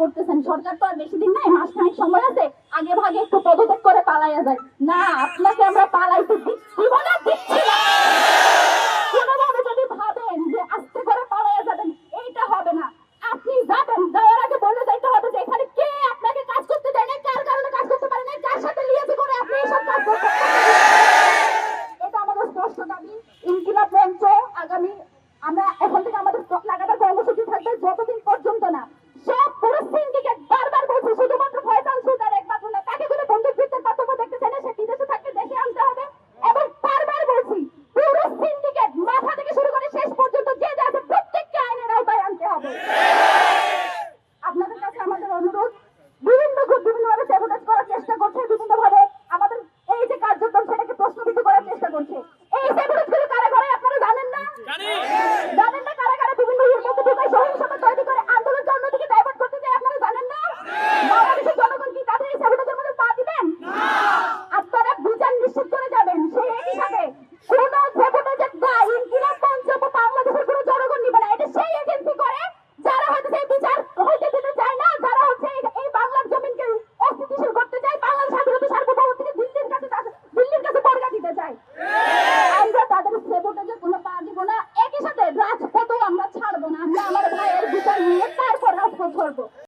করতেছেন। সরকার তো আর বেশি দিন নাই মাসখানেক সময় আছে, আগে ভাগে একটু পদত্যাগ করে পালাইয়া যায়। না, আপনাকে আমরা পালাইতে দিচ্ছি না। দিচ্ছি এখানে কে আপনাকে কাজ করতে না কাজ করতে পারে না কার সাথে করে আপনি এটা আমাদের স্পষ্ট আগামী, আমরা এখন থেকে আমাদের লাগাতার কর্মসূচি থাকবে যতদিন পর্যন্ত না। করব।